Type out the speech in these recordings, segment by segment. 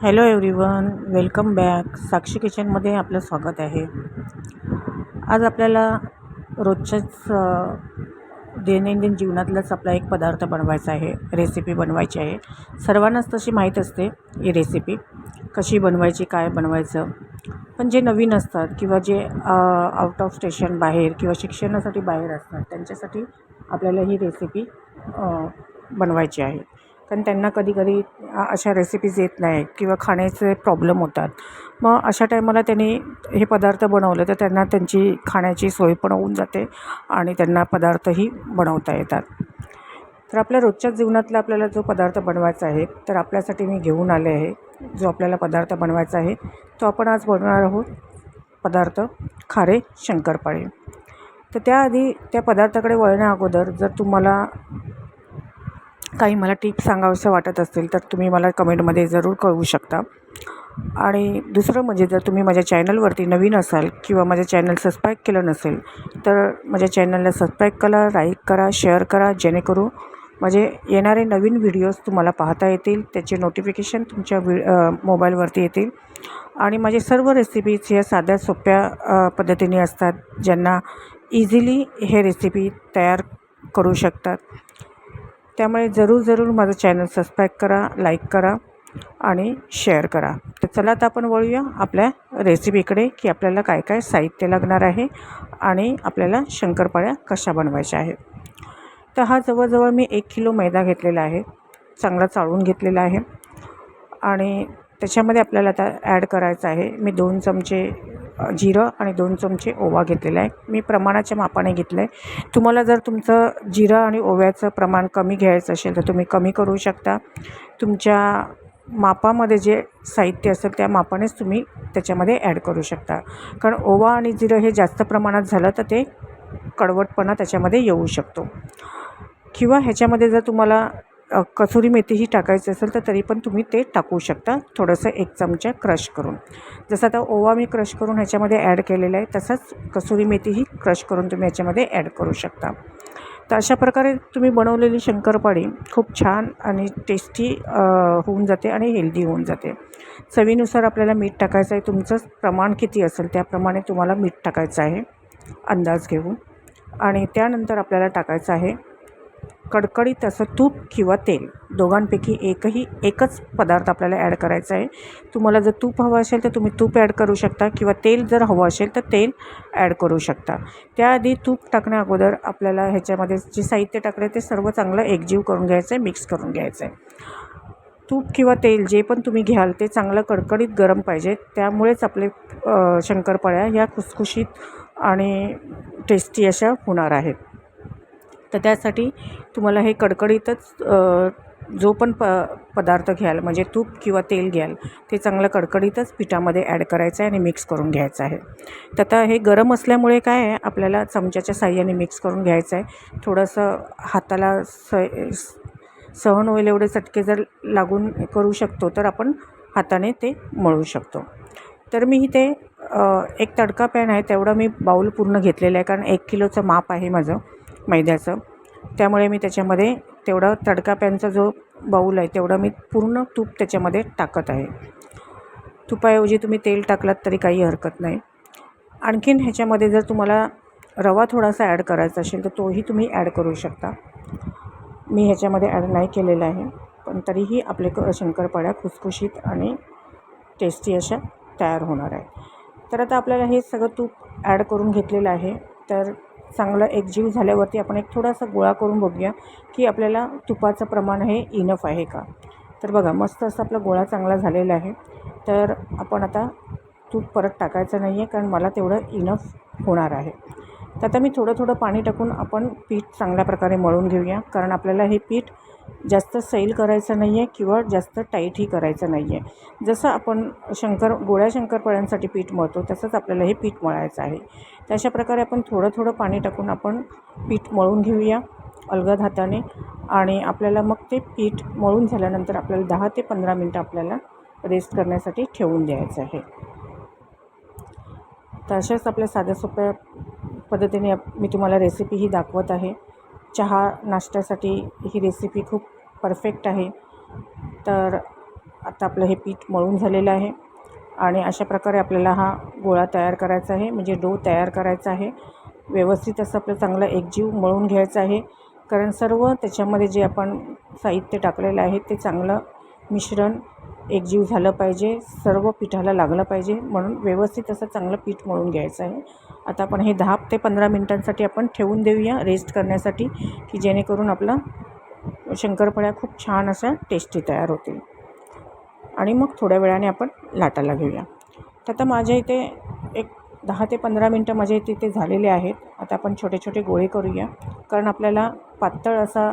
Hello everyone welcome back. Sakshi किचनमध्ये आपलं स्वागत आहे. आज आपल्याला रोजच्याच दैनंदिन जीवनातलाच आपला एक पदार्थ बनवायचा आहे. रेसिपी बनवायची आहे. सर्वांनाच तशी माहीत असते ही रेसिपी. कशी बनवायची काय बनवायचं? पण जे नवीन असतात किंवा जे आउट ऑफ स्टेशन बाहेर किंवा शिक्षणासाठी बाहेर असतात त्यांच्यासाठी आपल्याला ही रेसिपी बनवायची आहे. कारण त्यांना कधी कधी अशा रेसिपीज येत नाही किंवा खाण्याचे प्रॉब्लेम होतात. मग अशा टायमाला त्यांनी हे पदार्थ बनवले तर त्यांना त्यांची खाण्याची सोय पण होऊन जाते आणि त्यांना पदार्थही बनवता येतात. तर आपल्या रोजच्या जीवनातला आपल्याला जो पदार्थ बनवायचा आहे तर आपल्यासाठी मी घेऊन आले आहे. जो आपल्याला पदार्थ बनवायचा आहे तो आपण आज बनवणार आहोत. पदार्थ खारे शंकरपाळे. तर त्याआधी त्या पदार्थाकडे वळण्या अगोदर जर तुम्हाला काही मला टिप्स सांगावंसं वाटत असतील तर तुम्ही मला कमेंटमध्ये जरूर कळवू शकता. आणि दुसरं म्हणजे जर तुम्ही माझ्या चॅनलवरती नवीन असाल किंवा माझ्या चॅनल सबस्क्राईब केलं नसेल तर माझ्या चॅनलला सबस्क्राईब करा लाईक करा शेअर करा जेणेकरून माझे येणारे नवीन व्हिडिओज तुम्हाला पाहता येतील त्याचे नोटिफिकेशन तुमच्या वि मोबाईलवरती येतील. आणि माझे सर्व रेसिपीज या साध्या सोप्या पद्धतीने असतात ज्यांना इझिली हे रेसिपी तयार करू शकतात. त्यामुळे जरूर जरूर माझं चॅनल सबस्क्राईब करा लाईक करा आणि शेअर करा. तर चला आता आपण वळूया आपल्या रेसिपीकडे की आपल्याला काय काय साहित्य लागणार आहे आणि आपल्याला शंकरपाळ्या कशा बनवायच्या आहेत. तर हा जवळजवळ मी एक किलो मैदा घेतलेला आहे. चांगला चाळून घेतलेला आहे. आणि त्याच्यामध्ये आपल्याला आता ॲड करायचं आहे. मी दोन चमचे जिरं आणि दोन चमचे ओवा घेतलेला आहे. मी प्रमाणाच्या मापाने घेतलं आहे तुम्हाला जर तुमचं जिरं आणि ओव्याचं प्रमाण कमी घ्यायचं असेल तर तुम्ही कमी करू शकता. तुमच्या मापामध्ये जे साहित्य असेल त्या मापानेच तुम्ही त्याच्यामध्ये ॲड करू शकता. कारण ओवा आणि जिरं हे जास्त प्रमाणात झालं तर ते कडवटपणा त्याच्यामध्ये येऊ शकतो. किंवा ह्याच्यामध्ये जर तुम्हाला कसुरी मेथीही टाकायची असेल तर तरी पण तुम्ही ते टाकू शकता. थोडंसं एक चमचा क्रश करून. जसं आता ओवा मी क्रश करून ह्याच्यामध्ये ॲड केलेला आहे तसंच कसुरी मेथीही क्रश करून तुम्ही ह्याच्यामध्ये ॲड करू शकता. तर अशा प्रकारे तुम्ही बनवलेली शंकरपाळी खूप छान आणि टेस्टी होऊन जाते आणि हेल्दी होऊन जाते. चवीनुसार आपल्याला मीठ टाकायचं आहे तुमचं प्रमाण किती असेल त्याप्रमाणे तुम्हाला मीठ टाकायचं आहे अंदाज घेऊन. आणि त्यानंतर आपल्याला टाकायचं आहे कडकडीत असं तूप किंवा तेल. दोघांपैकी एकही एकच पदार्थ आपल्याला ॲड करायचा आहे. तुम्हाला जर तूप हवं असेल तर तुम्ही तूप ॲड करू शकता किंवा तेल जर हवं असेल तर तेल ॲड करू शकता. त्याआधी तूप टाकण्या अगोदर आपल्याला ह्याच्यामध्ये जे साहित्य टाकलं ते सर्व चांगलं एकजीव करून घ्यायचं आहे मिक्स करून घ्यायचं आहे तूप किंवा तेल जे पण तुम्ही घ्याल ते चांगलं कडकडीत गरम पाहिजे. त्यामुळेच आपले शंकरपाळ्या ह्या खुसखुशीत आणि टेस्टी अशा होणार आहेत. तर त्यासाठी तुम्हाला हे कडकडीतच जो पण प पदार्थ घ्याल म्हणजे तूप किंवा तेल घ्याल ते चांगलं कडकडीतच पिठामध्ये ॲड करायचं आहे आणि मिक्स करून घ्यायचं आहे. तर आता हे गरम असल्यामुळे काय आहे आपल्याला चमच्याच्या साह्याने मिक्स करून घ्यायचं आहे. थोडंसं हाताला स सहन होईल एवढे चटके जर लागून करू शकतो तर आपण हाताने ते मळू शकतो. तर मी ते एक तडका पॅन आहे तेवढं मी बाऊल पूर्ण घेतलेलं आहे कारण एक किलोचं माप आहे माझं. मैद्याचं. त्यामुळे मी त्याच्यामध्ये तेवढा तडका पॅनचा जो बाऊल आहे तेवढा मी पूर्ण तूप त्याच्यामध्ये टाकत आहे. तुपाऐवजी तुम्ही तेल टाकलात तरी काही हरकत नाही. आणखीन ह्याच्यामध्ये जर तुम्हाला रवा थोडासा ॲड करायचा असेल तर तोही तुम्ही ॲड करू शकता. मी ह्याच्यामध्ये ॲड नाही केलेला आहे पण तरीही आपले क शंकरपाळ्या खुसखुशीत आणि टेस्टी अशा तयार होणार आहे तर आता आपल्याला हे सगळं तूप ॲड करून घेतलेलं आहे. तर चांगलं एकजीव झाल्यावरती आपण एक थोडासा गोळा करून बघूया की आपल्याला तुपाचं प्रमाण हे इनफ आहे का. तर बघा मस्त असं आपला गोळा चांगला झालेला आहे. तर आपण आता तूप परत टाकायचं नाही आहे कारण मला तेवढं इनफ होणार आहे. तर आता मी थोडं थोडं पाणी टाकून आपण पीठ चांगल्या प्रकारे मळून घेऊया कारण आपल्याला हे पीठ जास्त सैल करायचं नाही आहे किंवा जास्त टाईटही करायचं नाही आहे जसं आपण शंकर गोळ्या शंकरपाळ्यांसाठी पीठ मळतो तसंच आपल्याला हे पीठ मळायचं आहे. तशा प्रकारे आपण थोडं थोडं पाणी टाकून आपण पीठ मळून घेऊया अलगद हाताने आणि आपल्याला मग ते पीठ मळून झाल्यानंतर आपल्याला दहा ते पंधरा मिनटं आपल्याला रेस्ट करण्यासाठी ठेवून द्यायचं आहे. तशाच आपल्या साध्या सोप्या पद्धतीने मी तुम्हाला रेसिपी ही दाखवत आहे. चहा नाश्त्यासाठी ही रेसिपी खूप परफेक्ट आहे. तर आता आपलं हे पीठ मळून झालेलं आहे. आणि अशा प्रकारे आपल्याला हा गोळा तयार करायचा आहे. म्हणजे डो तयार करायचा आहे. व्यवस्थित असं आपलं चांगलं एकजीव मळून घ्यायचं आहे. कारण सर्व त्याच्यामध्ये जे आपण साहित्य टाकलेलं आहे ते चांगलं मिश्रण एकजीव झालं पाहिजे सर्व पिठाला लागलं पाहिजे म्हणून व्यवस्थित असं चांगलं पीठ मळून घ्यायचं आहे. आता आपण हे दहा ते पंधरा मिनटांसाठी आपण ठेवून देऊया रेस्ट करण्यासाठी की जेणेकरून आपला शंकरपाळ्या खूप छान अशा टेस्टी तयार होतील. आणि मग थोड्या वेळाने आपण लाटायला घेऊया. तर आता माझ्या इथे एक दहा ते पंधरा मिनटं माझ्या इथे इथे झालेले आहेत. आता आपण छोटे छोटे गोळे करूया. कारण आपल्याला पातळ असा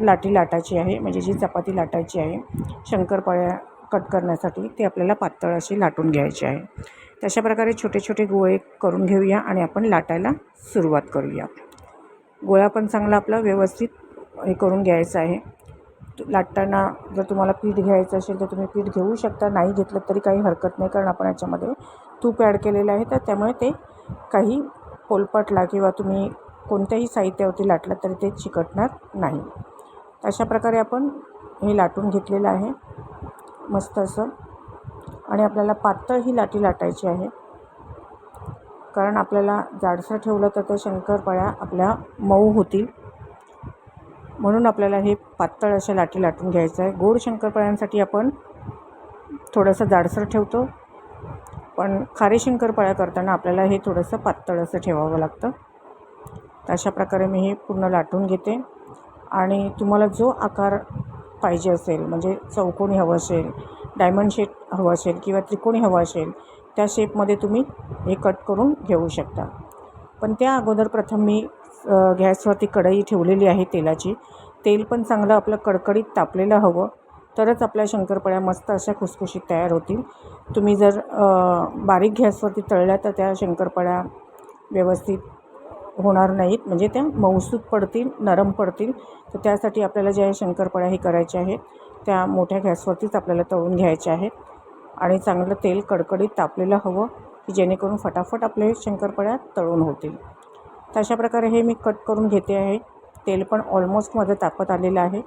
लाटी लाटायची आहे म्हणजे जी चपाती लाटायची आहे शंकरपाळ्या कट करण्यासाठी ते आपल्याला पातळ अशी लाटून घ्यायची आहे. तशा प्रकारे छोटे छोटे गोळे करून घेऊया आणि आपण लाटायला सुरुवात करूया. गोळा पण चांगला आपला व्यवस्थित हे करून घ्यायचा आहे. लाटताना जर तुम्हाला पीठ घ्यायचं असेल तर तुम्ही पीठ घेऊ शकता. नाही घेतलं तरी काही हरकत नाही कारण आपण याच्यामध्ये तूप ॲड केलेलं आहे. तर त्यामुळे ते काही पोलपटला किंवा तुम्ही कोणत्याही साहित्यावरती लाटलं तरी ते चिकटणार नाही. अशा प्रकारे आपण हे लाटून घेतलेलं आहे. मस्त असं. आणि आपल्याला पातळ ही लाटी लाटायची आहे. कारण आपल्याला जाडसर ठेवलं तर त्या शंकरपाळ्या आपल्या मऊ होतील. म्हणून आपल्याला हे पातळ अशा लाटी लाटून घ्यायचं आहे. गोड शंकरपाळ्यांसाठी आपण थोडंसं जाडसर ठेवतो. पण खारे शंकरपाळ्या करताना आपल्याला हे थोडंसं पातळ असं ठेवावं लागतं. तर अशा प्रकारे मी हे पूर्ण लाटून घेते. आणि तुम्हाला जो आकार पाहिजे असेल म्हणजे चौकोनी हवं असेल डायमंड शेप हवं असेल किंवा त्रिकोणी हवं असेल त्या शेपमध्ये तुम्ही हे कट करून घेऊ शकता. पण त्या अगोदर प्रथम मी गॅसवरती कढई ठेवलेली आहे तेलाची. तेल पण चांगलं आपलं कडकडीत तापलेलं हवं. तरच आपल्या शंकरपाळ्या मस्त अशा खुसखुशीत तयार होतील. तुम्ही जर बारीक गॅसवरती तळल्या तर त्या शंकरपाळ्या व्यवस्थित होणार नाहीत. म्हणजे त्या मऊसूत पडतील नरम पडतील. तर त्यासाठी आपल्याला ज्या शंकरपाळ्या हे करायच्या आहेत. त्या मोठ्या गॅसवरतीच आपल्याला तळून घ्यायच्या आहेत. आणि चांगलं तेल कडकडीत तापलेलं हवं की जेणेकरून फटाफट आपले शंकरपाळ्या तळून होतील. तर अशा प्रकारे हे मी कट करून घेते आहे. तेल पण ऑलमोस्ट माझं तापत आलेलं आहे.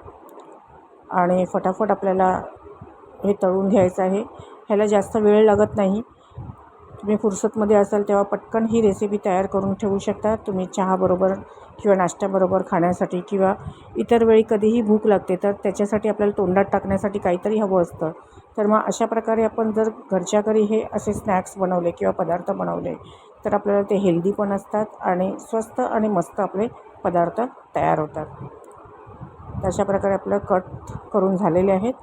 आणि फटाफट आपल्याला हे तळून घ्यायचं आहे. ह्याला जास्त वेळ लागत नाही. तुम्ही फुरसतमध्ये असाल तेव्हा पटकन ही रेसिपी तयार करून ठेवू शकता. तुम्ही चहाबरोबर किंवा नाश्त्याबरोबर खाण्यासाठी किंवा इतर वेळी कधीही भूक लागते तर त्याच्यासाठी आपल्याला तोंडात टाकण्यासाठी काहीतरी हवं असतं. तर मग अशा प्रकारे आपण जर घरच्या घरी हे असे स्नॅक्स बनवले किंवा पदार्थ बनवले तर आपल्याला ते हेल्दी पण असतात आणि स्वस्त आणि मस्त आपले पदार्थ तयार होतात. अशा प्रकारे आपलं कट करून झालेले आहेत.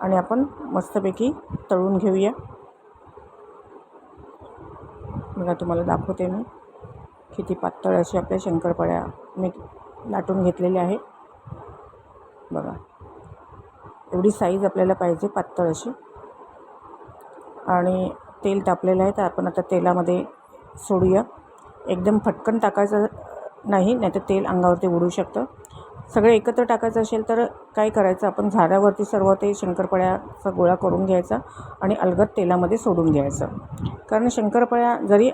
आणि आपण मस्तपैकी तळून घेऊया. बघा तुम्हाला दाखवते मी. किती पातळ अशी आपल्या शंकरपाळ्या मी लाटून घेतलेल्या आहे. बघा. एवढी साईज आपल्याला पाहिजे पातळ अशी. आणि तेल तापलेलं आहे तर आपण आता तेलामध्ये सोडूया. एकदम फटकन टाकायचं नाही नाही तर तेल अंगावरती उडू शकतं. सगळे एकत्र टाकायचं असेल तर काय करायचं? आपण झाडावरती सर्व ते शंकरपाळ्याचा गोळा करून घ्यायचा आणि अलगद तेलामध्ये सोडून घ्यायचं. कारण शंकरपाळ्या जरी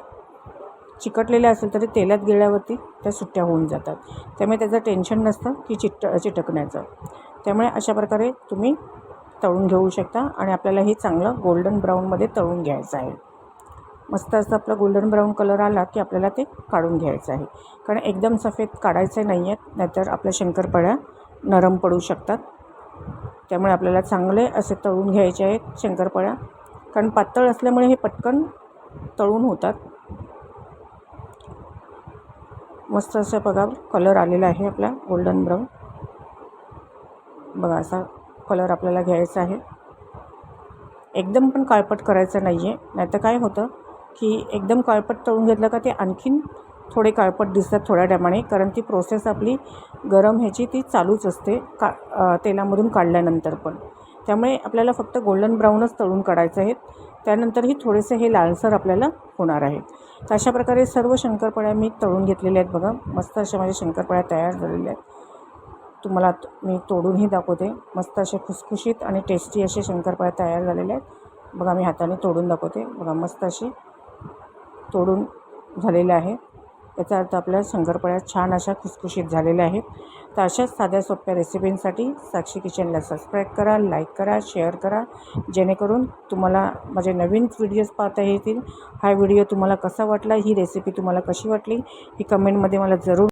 चिकटलेल्या असेल तरी तेलात गेल्यावरती त्या सुट्ट्या होऊन जातात. त्यामुळे त्याचं टेन्शन नसतं की चिट चिटकण्याचं. त्यामुळे अशा प्रकारे तुम्ही तळून घेऊ शकता आणि आपल्याला हे चांगलं गोल्डन ब्राऊनमध्ये तळून घ्यायचं आहे. मस्त असं आपलं गोल्डन ब्राऊन कलर आला की आपल्याला ते काढून घ्यायचं आहे. कारण एकदम सफेद काढायचे नाही आहेत नाहीतर आपल्या शंकरपाळ्या नरम पडू शकतात. त्यामुळे आपल्याला चांगले असे तळून घ्यायचे आहेत शंकरपाळ्या. कारण पातळ असल्यामुळे हे पटकन तळून होतात. मस्त असं बघा कलर आलेला आहे आपला गोल्डन ब्राऊन बघा असा कलर आपल्याला घ्यायचा आहे. एकदम पण काळपट करायचं नाही आहे नाहीतर काय होतं? की एकदम काळपट तळून घेतलं का ते आणखीन थोडे काळपट दिसतात थोड्या टायमाने कारण ती प्रोसेस आपली गरम ह्याची ती चालूच असते का तेलामधून काढल्यानंतर पण. त्यामुळे आपल्याला फक्त गोल्डन ब्राऊनच तळून काढायचं आहे. त्यानंतरही थोडेसे हे लालसर आपल्याला होणार आहेत तर अशा प्रकारे सर्व शंकरपाळ्या मी तळून घेतलेल्या आहेत बघा. मस्त अशा माझ्या शंकरपाळ्या तयार झालेल्या आहेत. तुम्हाला मी तोडूनही दाखवते. मस्त असे खुसखुशीत आणि टेस्टी असे शंकरपाळ्या तयार झालेल्या आहेत. बघा मी हाताने तोडून दाखवते. बघा मस्त अशी तोडून झालेलं आहे. याचा अर्थ आपल्या शंकरपाळ्या छान अशा खुसखुशीत झालेल्या आहेत. तर अशाच साध्या सोप्या रेसिपींसाठी साक्षी किचनला सबस्क्राईब करा लाईक करा शेअर करा. जेणेकरून तुम्हाला माझे नवीन व्हिडिओज पाहता येतील. हा व्हिडिओ तुम्हाला कसा वाटला? ही रेसिपी तुम्हाला कशी वाटली? ही कमेंटमध्ये मला जरूर